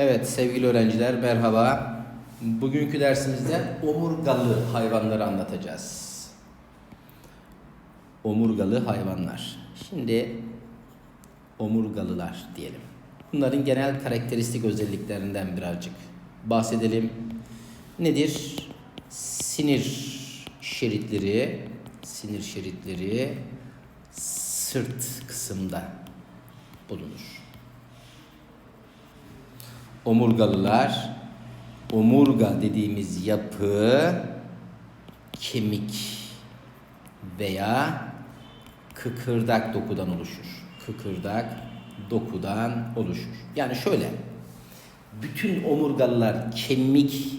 Evet sevgili öğrenciler merhaba. Bugünkü dersimizde omurgalı hayvanları anlatacağız. Omurgalı hayvanlar. Şimdi omurgalılar diyelim. Bunların genel karakteristik özelliklerinden birazcık bahsedelim. Nedir? Sinir şeritleri, sinir şeritleri sırt kısımda bulunur. Omurgalılar, omurga dediğimiz yapı kemik veya kıkırdak dokudan oluşur. Kıkırdak dokudan oluşur. Yani şöyle, bütün omurgalılar kemik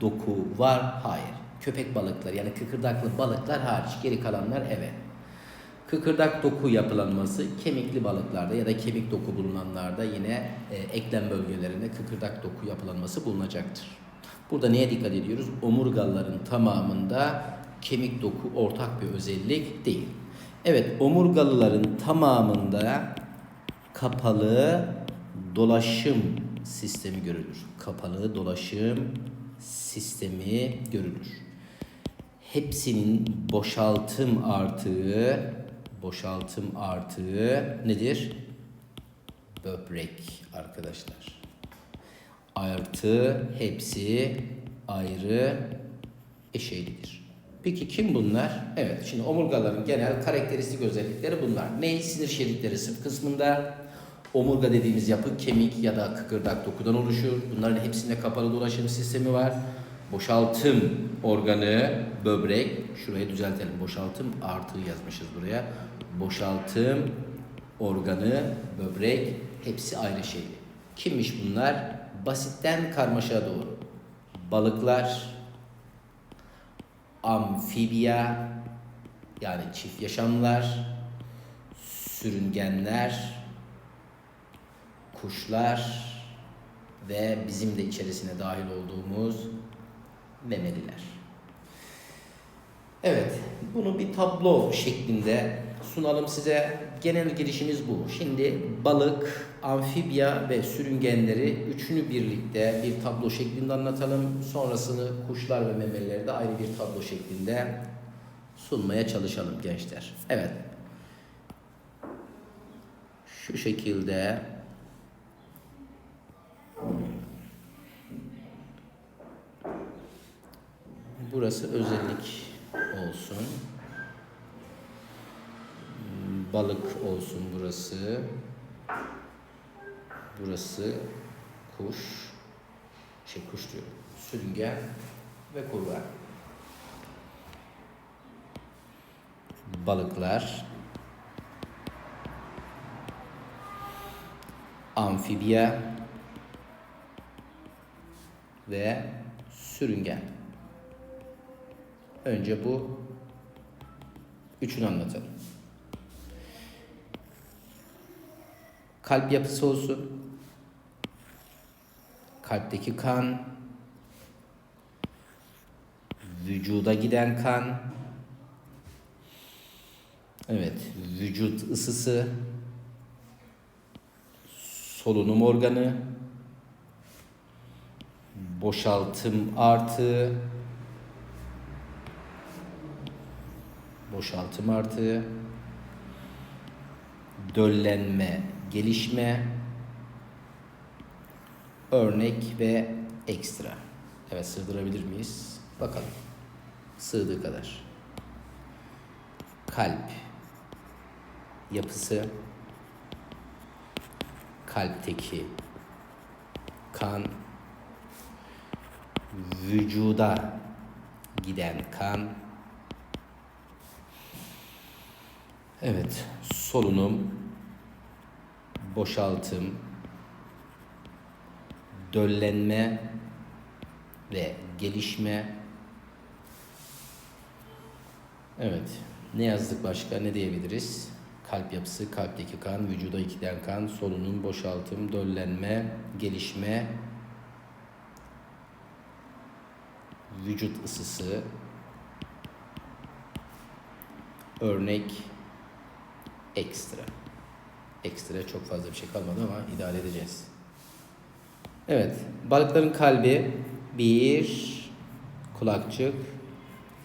doku var? Hayır. Köpek balıkları yani kıkırdaklı balıklar hariç geri kalanlar evet. Kıkırdak doku yapılanması kemikli balıklarda ya da kemik doku bulunanlarda yine e, eklem bölgelerinde kıkırdak doku yapılanması bulunacaktır. Burada neye dikkat ediyoruz? Omurgalıların tamamında kemik doku ortak bir özellik değil. Evet, omurgalıların tamamında kapalı dolaşım sistemi görülür. Kapalı dolaşım sistemi görülür. Hepsinin boşaltım artığı boşaltım artığı nedir? Böbrek arkadaşlar. Artı hepsi ayrı eşeylidir. Peki kim bunlar? Evet şimdi omurgaların genel karakteristik özellikleri bunlar. Ne? Sinir şeritleri sırt kısmında. Omurga dediğimiz yapı kemik ya da kıkırdak dokudan oluşur. Bunların hepsinde kapalı dolaşım sistemi var. Boşaltım organı böbrek. Şurayı düzeltelim. Boşaltım artı yazmışız buraya. Boşaltım organı böbrek hepsi ayrı şeyli. Kimmiş bunlar? Basitten karmaşa doğru. Balıklar, amfibiya yani çift yaşamlar, sürüngenler, kuşlar ve bizim de içerisine dahil olduğumuz memeliler. Evet, bunu bir tablo şeklinde sunalım size. Genel girişimiz bu. Şimdi balık, amfibya ve sürüngenleri üçünü birlikte bir tablo şeklinde anlatalım. Sonrasını kuşlar ve memelileri de ayrı bir tablo şeklinde sunmaya çalışalım gençler. Evet. Şu şekilde Burası özellik olsun. Balık olsun burası. Burası kuş. Şey kuş diyorum. Sürüngen ve kurbağa. Balıklar. Amfibiya ve sürüngen. Önce bu üçünü anlatalım. Kalp yapısı olsun. Kalpteki kan, vücuda giden kan, evet, vücut ısısı, solunum organı, boşaltım artığı, boşaltım artığı, döllenme, gelişme, örnek ve ekstra. Evet sığdırabilir miyiz? Bakalım. Sığdığı kadar. Kalp yapısı, kalpteki kan, vücuda giden kan, Evet, solunum, boşaltım, döllenme ve gelişme. Evet, ne yazdık başka, ne diyebiliriz? Kalp yapısı, kalpteki kan, vücuda giden kan, solunum, boşaltım, döllenme, gelişme, vücut ısısı, örnek, ekstra. Ekstra çok fazla bir şey kalmadı ama idare edeceğiz. Evet. Balıkların kalbi bir kulakçık,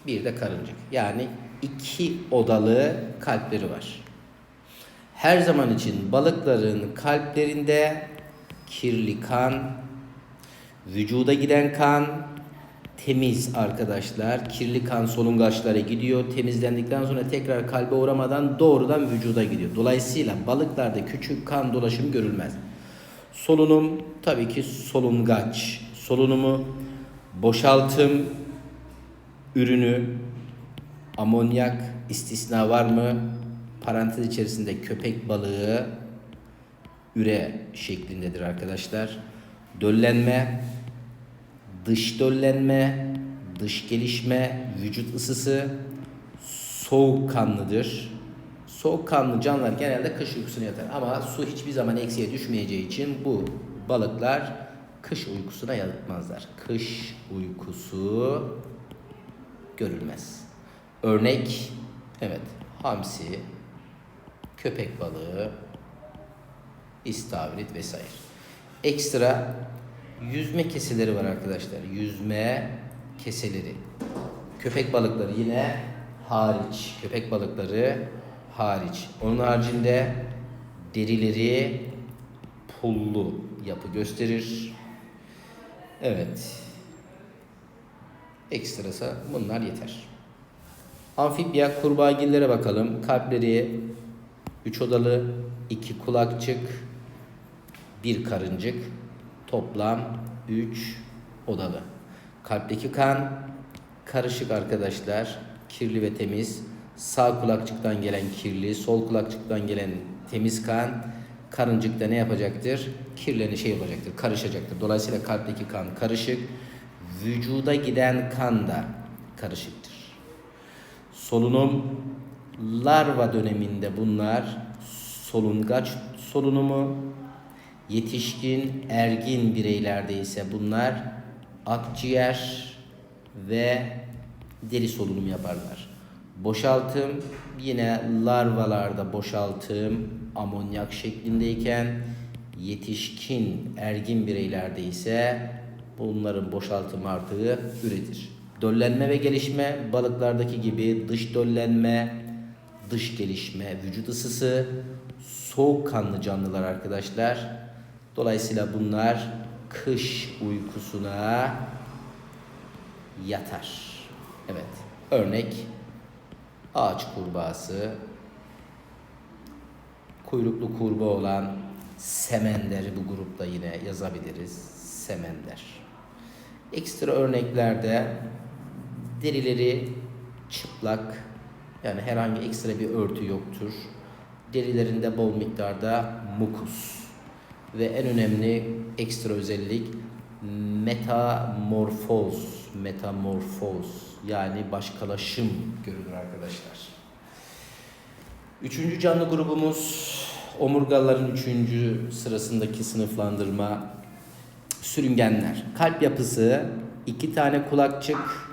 bir de karıncık. Yani iki odalı kalpleri var. Her zaman için balıkların kalplerinde kirli kan, vücuda giden kan temiz arkadaşlar. Kirli kan solungaçlara gidiyor. Temizlendikten sonra tekrar kalbe uğramadan doğrudan vücuda gidiyor. Dolayısıyla balıklarda küçük kan dolaşımı görülmez. Solunum tabii ki solungaç. Solunumu boşaltım ürünü amonyak istisna var mı? Parantez içerisinde köpek balığı üre şeklindedir arkadaşlar. Döllenme, dış döllenme, dış gelişme, vücut ısısı soğukkanlıdır. Soğukkanlı canlılar genelde kış uykusuna yatar ama su hiçbir zaman eksiye düşmeyeceği için bu balıklar kış uykusuna yatmazlar. Kış uykusu görülmez. Örnek evet hamsi, köpek balığı, istavrit vesaire. Ekstra yüzme keseleri var arkadaşlar. Yüzme keseleri. Köpek balıkları yine hariç. Köpek balıkları hariç. Onun haricinde derileri pullu yapı gösterir. Evet. Ekstrası bunlar yeter. Amfibya kurbağagillere bakalım. Kalpleri 3 odalı, 2 kulakçık, bir karıncık, toplam 3 odalı. Kalpteki kan karışık arkadaşlar. Kirli ve temiz. Sağ kulakçıktan gelen kirli, sol kulakçıktan gelen temiz kan karıncıkta ne yapacaktır? Kirleni şey yapacaktır, karışacaktır. Dolayısıyla kalpteki kan karışık. Vücuda giden kan da karışıktır. Solunum larva döneminde bunlar solungaç solunumu, yetişkin ergin bireylerde ise bunlar akciğer ve deri solunumu yaparlar. Boşaltım yine larvalarda boşaltım amonyak şeklindeyken yetişkin ergin bireylerde ise bunların boşaltım artığı üretir. Döllenme ve gelişme balıklardaki gibi dış döllenme, dış gelişme, vücut ısısı, soğukkanlı canlılar arkadaşlar. Dolayısıyla bunlar kış uykusuna yatar. Evet. Örnek ağaç kurbağası, kuyruklu kurbağa olan semenderi bu grupta yine yazabiliriz. Semender. Ekstra örneklerde derileri çıplak yani herhangi ekstra bir örtü yoktur. Derilerinde bol miktarda mukus ve en önemli ekstra özellik metamorfoz, metamorfoz yani başkalaşım görülür arkadaşlar. Üçüncü canlı grubumuz omurgaların üçüncü sırasındaki sınıflandırma sürüngenler. Kalp yapısı iki tane kulakçık,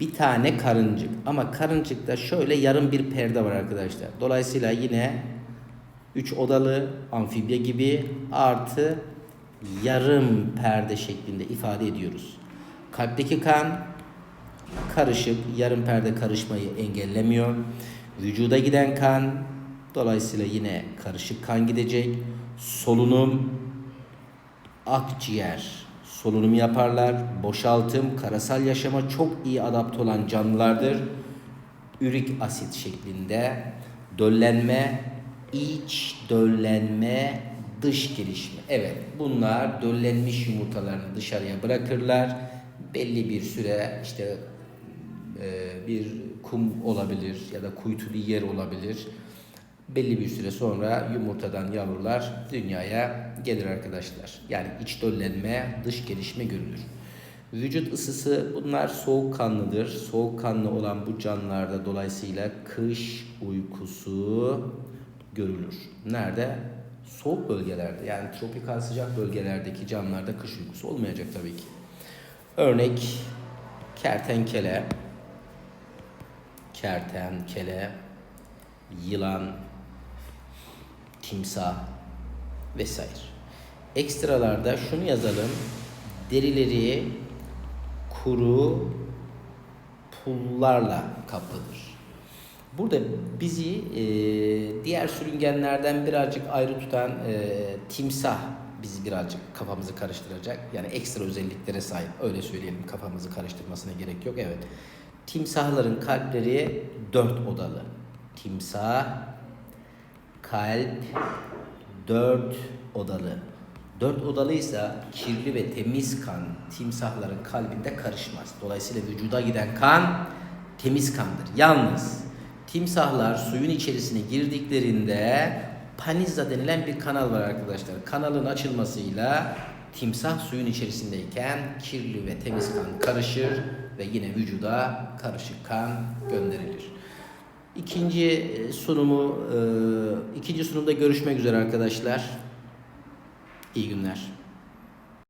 bir tane karıncık. Ama karıncıkta şöyle yarım bir perde var arkadaşlar. Dolayısıyla yine üç odalı amfibya gibi artı yarım perde şeklinde ifade ediyoruz. Kalpteki kan karışık, yarım perde karışmayı engellemiyor. Vücuda giden kan dolayısıyla yine karışık kan gidecek. Solunum akciğer solunum yaparlar. Boşaltım, karasal yaşama çok iyi adapte olan canlılardır. Ürik asit şeklinde döllenme, iç döllenme, dış gelişme. Evet bunlar döllenmiş yumurtalarını dışarıya bırakırlar. Belli bir süre işte e, bir kum olabilir ya da kuytu bir yer olabilir. Belli bir süre sonra yumurtadan yavrular dünyaya gelir arkadaşlar. Yani iç döllenme, dış gelişme görülür. Vücut ısısı bunlar soğukkanlıdır. Soğukkanlı olan bu canlılarda dolayısıyla kış uykusu görülür. Nerede? Soğuk bölgelerde yani tropikal sıcak bölgelerdeki canlılarda kış uykusu olmayacak tabii ki. Örnek kertenkele, kertenkele, yılan, timsah vesaire. Ekstralarda şunu yazalım. Derileri kuru pullarla kaplıdır. Burada bizi e, diğer sürüngenlerden birazcık ayrı tutan e, timsah bizi birazcık kafamızı karıştıracak. Yani ekstra özelliklere sahip. Öyle söyleyelim kafamızı karıştırmasına gerek yok. Evet. Timsahların kalpleri dört odalı. Timsah, kalp, dört odalı. Dört odalıysa kirli ve temiz kan timsahların kalbinde karışmaz. Dolayısıyla vücuda giden kan temiz kandır. Yalnız timsahlar suyun içerisine girdiklerinde panizza denilen bir kanal var arkadaşlar. Kanalın açılmasıyla timsah suyun içerisindeyken kirli ve temiz kan karışır ve yine vücuda karışık kan gönderilir. İkinci e, sunumu, e, ikinci sunumda görüşmek üzere arkadaşlar. İyi günler.